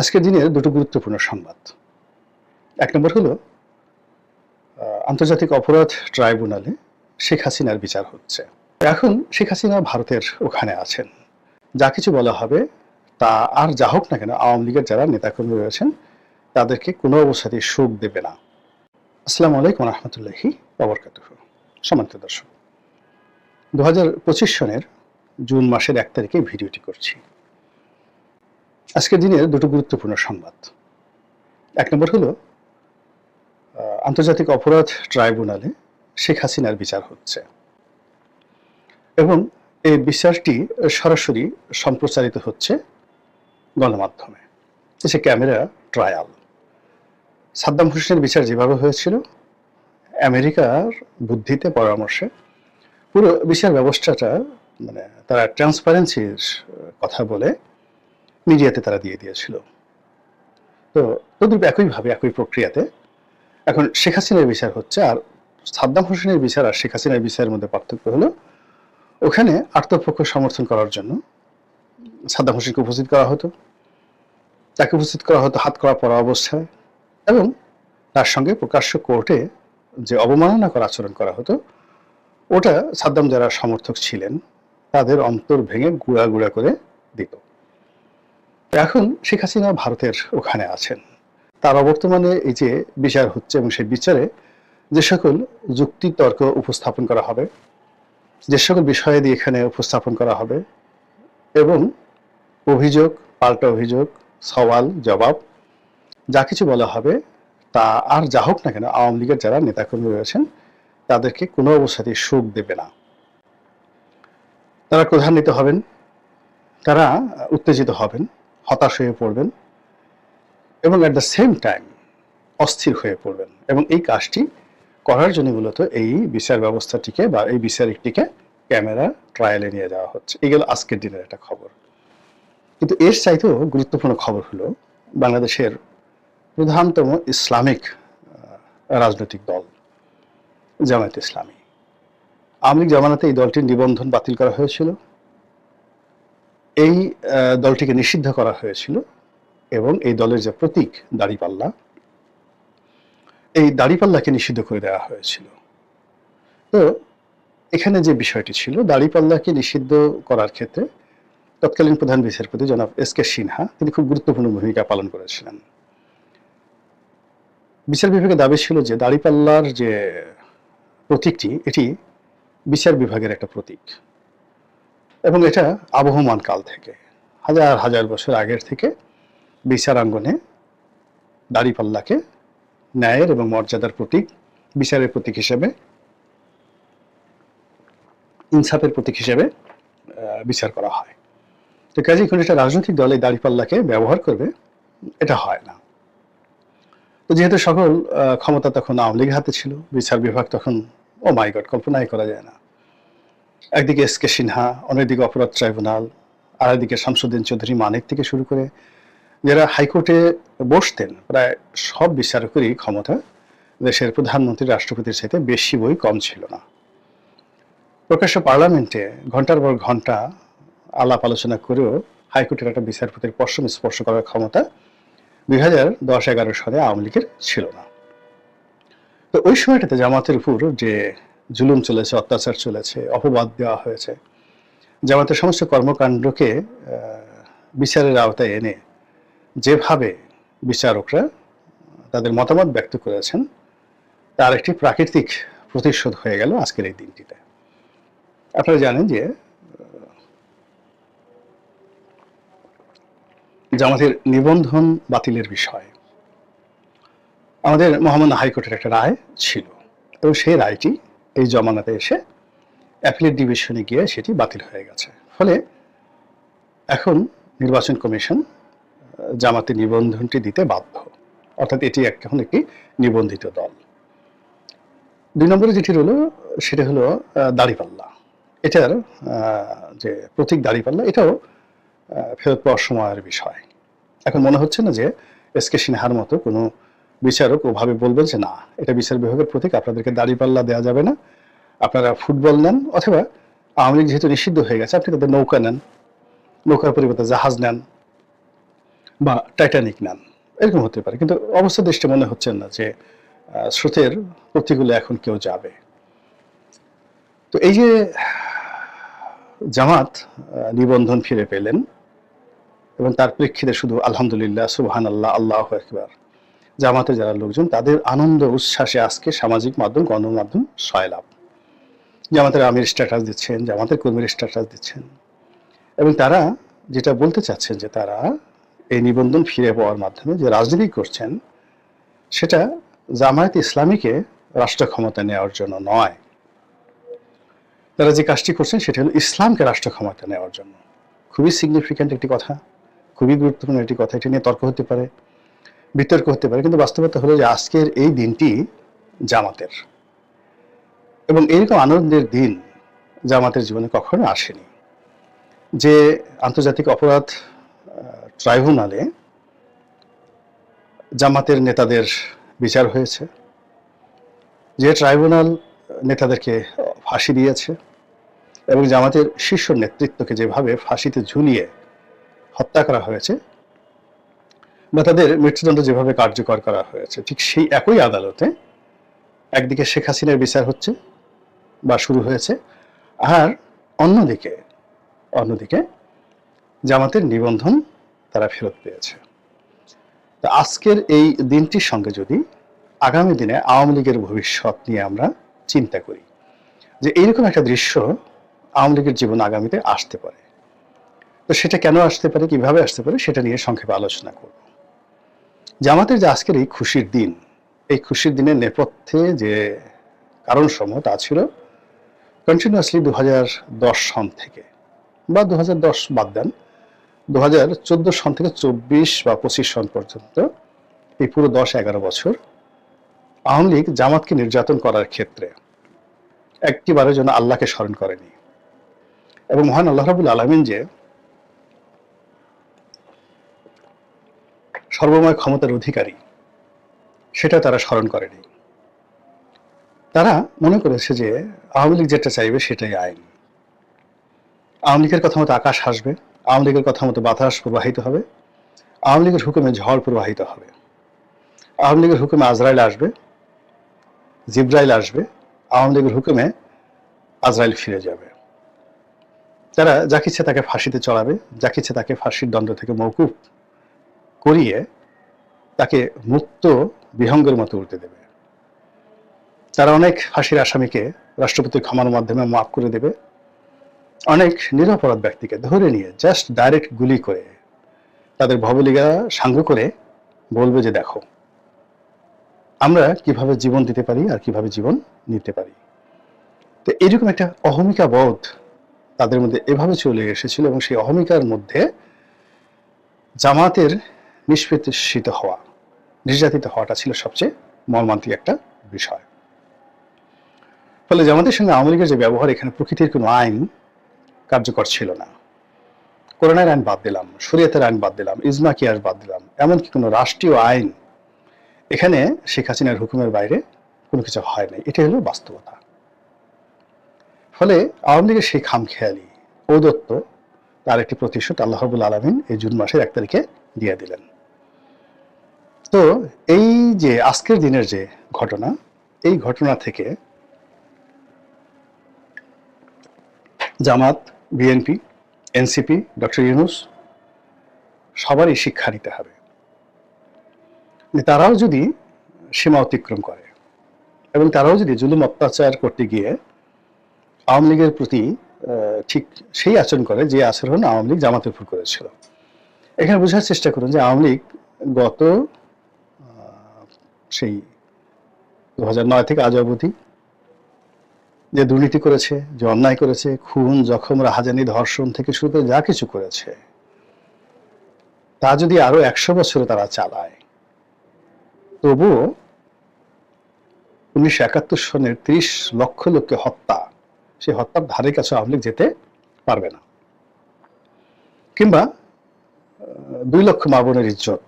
আজকের দিনের দুটো গুরুত্বপূর্ণ সংবাদ। এক নম্বর হলো আন্তর্জাতিক অপরাধ ট্রাইব্যুনালে শেখ হাসিনার বিচার হচ্ছে। এখন শেখ হাসিনা ভারতের ওখানে আছেন। যা কিছু বলা হবে তা আর যা হোক না কেন, আওয়ামী লীগের যারা নেতাকর্মী রয়েছেন, তাদেরকে কোনো অবস্থাতেই সুখ দেবে না। আসসালামু আলাইকুম রহমতুল্লাহি অবরকাত সম্মানিত দর্শক দু হাজার পঁচিশ সনের জুন মাসের এক তারিখে ভিডিওটি করছি। আজকের দিনের দুটো গুরুত্বপূর্ণ সংবাদ। এক নম্বর হলো আন্তর্জাতিক অপরাধ ট্রাইব্যুনালে শেখ হাসিনার বিচার হচ্ছে এবং এই বিচারটি সরাসরি সম্প্রচারিত হচ্ছে গণমাধ্যমে। সে ক্যামেরা ট্রায়াল। সাদ্দাম হোসেনের বিচার যেভাবে হয়েছিল, আমেরিকার বুদ্ধিতে পরামর্শে পুরো বিচার ব্যবস্থাটা মানে তারা ট্রান্সপারেন্সির কথা বলে মিডিয়াতে তারা দিয়ে দিয়েছিল। তো তদ্রূপ একইভাবে একই প্রক্রিয়াতে এখন শেখ হাসিনার বিচার হচ্ছে আর সাদ্দাম হোসেনের বিচার আর শেখ হাসিনার বিচারের মধ্যে পার্থক্য হলো ওখানে আত্মপক্ষ সমর্থন করার জন্য সাদ্দাম হোসেনকে উপস্থিত করা হতো। তাকে উপস্থিত করা হতো হাত করা পড়া অবস্থায় এবং তার সঙ্গে প্রকাশ্য কোর্টে যে অবমাননা করা আচরণ করা হতো, ওটা সাদ্দাম যারা সমর্থক ছিলেন, তাদের অন্তর ভেঙে গুঁড়া গুঁড়া করে দিত। এখন শেখ হাসিনা ভারতের ওখানে আছেন। তার অবর্তমানে এই যে বিচার হচ্ছে এবং সেই বিচারে যে সকল যুক্তি তর্ক উপস্থাপন করা হবে, যে সকল বিষয়ে দিয়ে এখানে উপস্থাপন করা হবে এবং অভিযোগ, পাল্টা অভিযোগ, সওয়াল, জবাব যা কিছু বলা হবে তা আর যা হোক না কেন আওয়ামী লীগের যারা নেতাকর্মী রয়েছেন তাদেরকে কোনো অবস্থাতেই সুখ দেবে না। তারা ক্রধান্বিত হবেন, তারা উত্তেজিত হবেন। হতাশ হয়ে পড়বেন এবং অ্যাট দ্য সেম টাইম অস্থির হয়ে পড়বেন এবং এই কাজটি করার জন্য মূলত এই বিচার ব্যবস্থাটিকে বা এই বিচারিকটিকে ক্যামেরা ট্রায়ালে নিয়ে যাওয়া হচ্ছে। এগুলো আজকের দিনের একটা খবর। কিন্তু এর চাইতেও গুরুত্বপূর্ণ খবর হলো বাংলাদেশের প্রধানতম ইসলামিক রাজনৈতিক দল, জামায়াত ইসলামী। আওয়ামী লীগ জামানাতে এই দলটির নিবন্ধন বাতিল করা হয়েছিল। এই দলটিকে নিষিদ্ধ করা হয়েছিল এবং এই দলের যে প্রতীক দাড়িপাল্লা, এই দাড়িপাল্লাকে নিষিদ্ধ করে দেওয়া হয়েছিল। তো এখানে যে বিষয়টি ছিল, দাড়িপাল্লাকে নিষিদ্ধ করার ক্ষেত্রে তৎকালীন প্রধান বিচারপতি জনাব এস কে সিনহা তিনি খুব গুরুত্বপূর্ণ ভূমিকা পালন করেছিলেন। বিচার বিভাগের দাবি ছিল যে দাড়িপাল্লার যে প্রতীকটি, এটি বিচার বিভাগের একটা প্রতীক। এবং এটা আবহমান কাল থেকে, হাজার হাজার বছর আগের থেকে বিচারাঙ্গনে দাড়িপাল্লাকে ন্যায়ের এবং মর্যাদার প্রতীক, বিচারের প্রতীক হিসেবে, ইনসাফের প্রতীক হিসেবে বিচার করা হয়। তো কাজে কোনো একটা রাজনৈতিক দল এই দাড়িপাল্লাকে ব্যবহার করবে, এটা হয় না। তো যেহেতু সকল ক্ষমতা তখন আওয়ামী লীগের হাতে ছিল, বিচার বিভাগ তখন, ও মাই গড, কল্পনাই করা যায় না। একদিকে এস কে সিনহা, অন্যদিকে অপরাধ ট্রাইব্যুনাল, আর একদিকে শামসুদ্দিন চৌধুরী মানিক থেকে শুরু করে যারা হাইকোর্টে বসতেন, প্রায় সব বিচারকেরই ক্ষমতা দেশের প্রধানমন্ত্রী, রাষ্ট্রপতির চাইতে বেশি বই কম ছিল না। প্রকাশ্য পার্লামেন্টে ঘণ্টার পর ঘণ্টা আলাপ আলোচনা করেও হাইকোর্টের একটা বিচারপতির পশ্চিম স্পর্শ করার ক্ষমতা দুই হাজার দশ এগারো সালে আওয়ামী লীগের ছিল না। তো ওই সময়টাতে জামাতের উপর যে জুলুম চলেছে, অত্যাচার চলেছে, অপবাদ দেওয়া হয়েছে। জামাতের সমস্ত কর্মকাণ্ডকে বিচারের আওতায় এনে যেভাবে বিচারকরা তাদের মতামত ব্যক্ত করেছেন, তার একটি প্রাকৃতিক প্রতিশোধ হয়ে গেল আজকের এই দিনটিতে। আপনারা জানেন যে জামাতের নিবন্ধন বাতিলের বিষয়। আমাদের মহামান্য হাইকোর্টের একটা রায় ছিল। এবং সেই রায়টি এই জমানাতে এসে অ্যাপিলেট ডিভিশনে গিয়ে সেটি বাতিল হয়ে গেছে। ফলে এখন নির্বাচন কমিশন জামাতে নিবন্ধনটি দিতে বাধ্য। অর্থাৎ এটি এখন একটি নিবন্ধিত দল। দুই নম্বরে যেটি হলো সেটা হলো দাড়িপাল্লা। এটার যে প্রতীক দাড়িপাল্লা, এটাও ফেরত পাওয়ার সময়ের বিষয়। এখন মনে হচ্ছে না যে এস কে সিনহার মতো কোনো বিচারক ওভাবে বলবেন যে, না, এটা বিচার বিভাগের প্রতীক, আপনাদেরকে দাড়িপাল্লা দেওয়া যাবে না। আপনারা ফুটবল নেন অথবা আওয়ামী লীগ যেহেতু নিষিদ্ধ হয়ে গেছে, আপনি তাদের নৌকা নেন, নৌকার পরিবর্তে জাহাজ নেন বা টাইটানিক নেন, এরকম হতে পারে। কিন্তু অবস্থা দৃষ্টি মনে হচ্ছে না যে স্রোতের প্রতিকূলে এখন কেউ যাবে। তো এই যে জামাত নিবন্ধন ফিরে পেলেন এবং তার প্রেক্ষিতে শুধু আলহামদুলিল্লাহ সুবহান আল্লাহ আল্লাহ একবার জামাতের যারা লোকজন, তাদের আনন্দ উচ্ছ্বাসে আজকে সামাজিক মাধ্যম, গণমাধ্যম সয়লাভ। জামাতের আমির স্ট্যাটাস দিচ্ছেন, জামাতের কর্মীর স্ট্যাটাস দিচ্ছেন। এবং তারা যেটা বলতে চাচ্ছেন যে তারা এই নিবন্ধন ফিরে পাওয়ার মাধ্যমে যে রাজনীতি করছেন, সেটা জামায়াত ইসলামীকে রাষ্ট্র ক্ষমতা নেওয়ার জন্য নয়। তারা যে কাজটি করছেন, সেটা হলো ইসলামকে রাষ্ট্র ক্ষমতা নেওয়ার জন্য। খুবই সিগনিফিক্যান্ট একটি কথা, খুবই গুরুত্বপূর্ণ একটি কথা, এটা নিয়ে তর্ক হতে পারে। বিতর্ক হতে পারে, কিন্তু বাস্তবতা হলো যে আজকের এই দিনটি জামাতের। এবং এরকম আনন্দের দিন জামাতের জীবনে কখনো আসেনি। যে আন্তর্জাতিক অপরাধ ট্রাইব্যুনালে জামাতের নেতাদের বিচার হয়েছে, যে ট্রাইব্যুনাল নেতাদেরকে ফাঁসি দিয়েছে এবং জামাতের শীর্ষ নেতৃত্বকে যেভাবে ফাঁসিতে ঝুলিয়ে হত্যা করা হয়েছে বা তাদের মৃত্যুদণ্ড যেভাবে কার্যকর করা হয়েছে, ঠিক সেই একই আদালতে একদিকে শেখ হাসিনার বিচার হচ্ছে বা শুরু হয়েছে, আর অন্যদিকে অন্যদিকে জামাতের নিবন্ধন তারা ফেরত পেয়েছে। তো আজকের এই দিনটির সঙ্গে যদি আগামী দিনে আওয়ামী লীগের ভবিষ্যৎ নিয়ে আমরা চিন্তা করি, যে এইরকম একটা দৃশ্য আওয়ামী লীগের জীবন আগামীতে আসতে পারে। তো সেটা কেন আসতে পারে, কীভাবে আসতে পারে, সেটা নিয়ে সংক্ষেপে আলোচনা করব। জামাতের যে আজকের এই খুশির দিন, এই খুশির দিনের নেপথ্যে যে কারণ সমূহ তা ছিল কন্টিনিউয়াসলি দু হাজার দশ সন থেকে, বা দু হাজার দশ বাদ দেন দু সন থেকে চব্বিশ বা পঁচিশ সন পর্যন্ত এই পুরো দশ এগারো বছর আওয়ামী লীগ জামাতকে নির্যাতন করার ক্ষেত্রে একটিবারের জন্য আল্লাহকে স্মরণ করেনি। এবং মহান আল্লাহ রাবুল আলমিন যে সর্বময় ক্ষমতার অধিকারী। সেটা তারা স্মরণ করেনি। তারা মনে করেছে যে আওয়ামী লীগ যেটা চাইবে সেটাই আইন। আওয়ামী লীগের কথা মতো আকাশ আসবে আওয়ামী লীগের কথা মতো বাতাস প্রবাহিত হবে, আওয়ামী লীগের হুকুমে ঝড় প্রবাহিত হবে। আওয়ামী লীগের হুকুমে আজরাইল আসবে, জিব্রাইল আসবে, আওয়ামী লীগের হুকুমে আজরাইল ফিরে যাবে। তারা যাকে ইচ্ছে তাকে ফাঁসিতে চড়াবে, যাকে ইচ্ছে তাকে ফাঁসির দণ্ড থেকে মৌকুফ করিয়ে তাকে মুক্ত বিহঙ্গের মতো উঠতে দেবে। তারা অনেক ফাঁসির আসামিকে রাষ্ট্রপতির ক্ষমার মাধ্যমে মাফ করে দেবে। অনেক নিরপরাধ ব্যক্তিকে ধরে নিয়ে জাস্ট ডাইরেক্ট গুলি করে তাদের ভবলিগা সাঙ্গ করে বলবে যে, দেখো, আমরা কীভাবে জীবন দিতে পারি আর কীভাবে জীবন নিতে পারি? তো এরকম একটা অহমিকা বোধ তাদের মধ্যে এভাবে চলে এসেছিল এবং সেই অহমিকার মধ্যে জামাতের নিষ্পেষিত হওয়া, নির্যাতিত হওয়াটা ছিল সবচেয়ে মর্মান্তিক একটা বিষয়। ফলে জামাতের সঙ্গে আওয়ামী লীগের যে ব্যবহার, এখানে প্রকৃতির কোনো আইন কার্যকর ছিল না। করোনার আইন বাদ দিলাম, শরীয়তের আইন বাদ দিলাম, ইজমা কিয়াস বাদ দিলাম, এমনকি কোনো রাষ্ট্রীয় আইন এখানে শেখ হাসিনার হুকুমের বাইরে কোনো কিছু হয় নাই। এটা হলো বাস্তবতা। ফলে আওয়ামী লীগের সেই খামখেয়ালি, ঔদত্ত, তার একটি প্রতিশোধ আল্লাহবুল আলমিন এই জুন মাসের এক তারিখে দিয়ে দিলেন। তো এই যে আজকের দিনের যে ঘটনা, এই ঘটনা থেকে Jamaat, BNP, NCP, doctor Yunus সবারই শিক্ষা নিতে হবে। তারাও যদি সীমা অতিক্রম করে এবং তারাও যদি জুলুম অত্যাচার করতে গিয়ে আওয়ামী লীগের প্রতি ঠিক সেই আচরণ করে যে আচরণ আওয়ামী লীগ জামাতের উপর করেছিল। এখানে বোঝার চেষ্টা করুন যে আওয়ামী লীগ গত সেই দু নয় থেকে আজ অবধি যে দুর্নীতি করেছে, যে অন্যায় করেছে, খুন, জখম, রাহাজানি, ধর্ষণ থেকে শুরু করে যা কিছু করেছে, তা যদি আরও একশো বছরে তারা চালায়, তবুও উনিশশো একাত্তর সনের ত্রিশ লক্ষ লোককে হত্যা, সেই হত্যার ধারে কাছে আওয়ামী লীগ যেতে পারবে না। কিংবা দুই লক্ষ মা বোনের ইজ্জত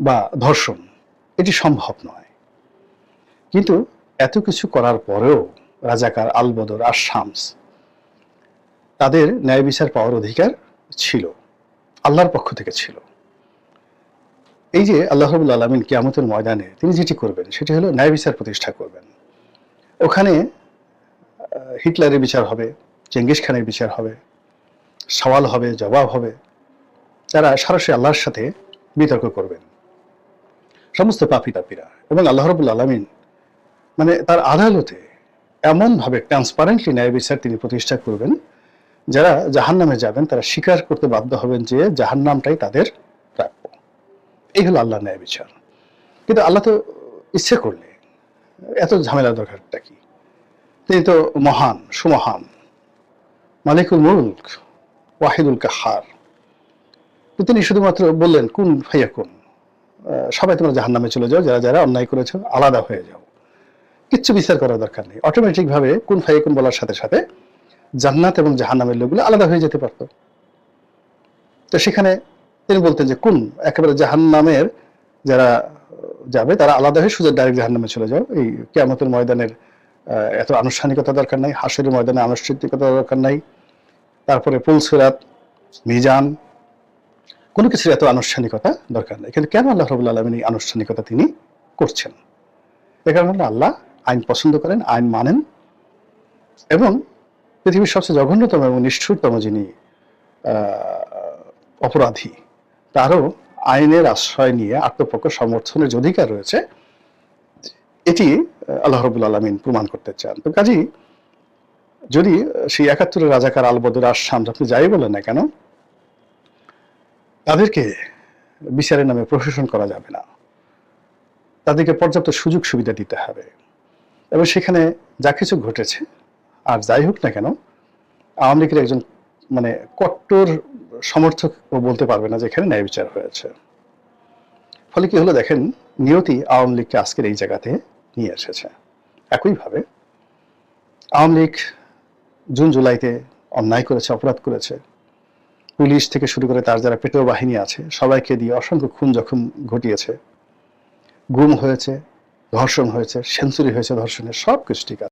বা ধর্ষণ, এটি সম্ভব নয়। কিন্তু এত কিছু করার পরেও রাজাকার আলবদর আর শামস তাদের ন্যায় বিচার পাওয়ার অধিকার ছিল, আল্লাহর পক্ষ থেকে ছিল। এই যে আল্লাহ রবুল আলমিন কিয়ামতের ময়দানে তিনি যেটি করবেন, সেটি হলো ন্যায় বিচার প্রতিষ্ঠা করবেন। ওখানে হিটলারের বিচার হবে, চেঙ্গিস খানের বিচার হবে, সওয়াল হবে, জবাব হবে তারা সরাসরি আল্লাহর সাথে বিতর্ক করবেন। সমস্ত পাপি তাপিরা এবং আল্লাহ রবুল আলমিন মানে তার আদালতে এমনভাবে ট্রান্সপারেন্টলি ন্যায় বিচার তিনি প্রতিষ্ঠা করবেন, যারা জাহান্নামে যাবেন, তারা স্বীকার করতে বাধ্য হবেন যে জাহান্নামটাই তাদের প্রাপ্য। এই হলো আল্লাহর ন্যায় বিচার। কিন্তু আল্লাহ তো ইচ্ছে করলে, এত ঝামেলা দরকারটা কি? তিনি তো মহান, সুমহান, মালিকুল মুলক, ওয়াহিদুল কাহার। তিনি শুধুমাত্র বললেন, কোন ভাইয়া কোন সবাই তোমরা জাহান নামে চলে যাও, যারা যারা অন্যায় করেছ, আলাদা হয়ে যাও। কিচ্ছু বিচার করার দরকার নেই। অটোমেটিক ভাবে কোন ভাইয়া কোন বলার সাথে সাথে জান্নাত এবং জাহান্নামের লোকগুলো আলাদা হয়ে যেতে পারতো। তো সেখানে তিনি বলতেন যে, কোন? একেবারে জাহান্নামের যারা যাবে, তারা আলাদা হয়ে সুযোগ ডাইরেক্ট জাহান্নামে চলে যাও। এই কেয়ামতের ময়দানের এত আনুষ্ঠানিকতা দরকার নাই হাসের ময়দানে আনুষ্ঠানিকতা দরকার নাই। তারপরে পুলসিরাত মিজান কোনো কিছুর এত আনুষ্ঠানিকতা দরকার নেই। কিন্তু কেন আল্লাহ রবুল্লা আলমিন এই আনুষ্ঠানিকতা তিনি করছেন? এ কারণে আল্লাহ আইন পছন্দ করেন, আইন মানেন এবং পৃথিবীর সবচেয়ে জঘন্যতম এবং নিষ্ঠুরতম যিনি অপরাধী, তারও আইনের আশ্রয় নিয়ে আত্মপক্ষ সমর্থনের যে অধিকার রয়েছে, এটি আল্লাহ রবুল আলমিন প্রমাণ করতে চান। তো কাজী যদি সেই একাত্তরের রাজাকার আলবদর আসাম আপনি যাই বলেন না কেন তাদেরকে বিচারের নামে প্রশাসন করা যাবে না। তাদেরকে পর্যাপ্ত সুযোগ সুবিধা দিতে হবে। এবং সেখানে যা কিছু ঘটেছে, আর যাই হোক না কেন, আওয়ামী লীগের একজন মানে কট্টর সমর্থক ও বলতে পারবে না যে এখানে ন্যায় বিচার হয়েছে। ফলে কি হলো দেখেন, নিয়তি আওয়ামী লীগকে আজকের এই জায়গাতে নিয়ে এসেছে। একইভাবে আওয়ামী লীগ জুন জুলাইতে অন্যায় করেছে, অপরাধ করেছে। পুলিশ থেকে শুরু করে তার যারা পেটো বাহিনী আছে, সবাইকে দিয়ে অসংখ্য খুন জখম ঘটিয়েছে। গুম হয়েছে, ধর্ষণ হয়েছে, সেঞ্চুরি হয়েছে, ধর্ষণের সব কিছু ঠিক আছে।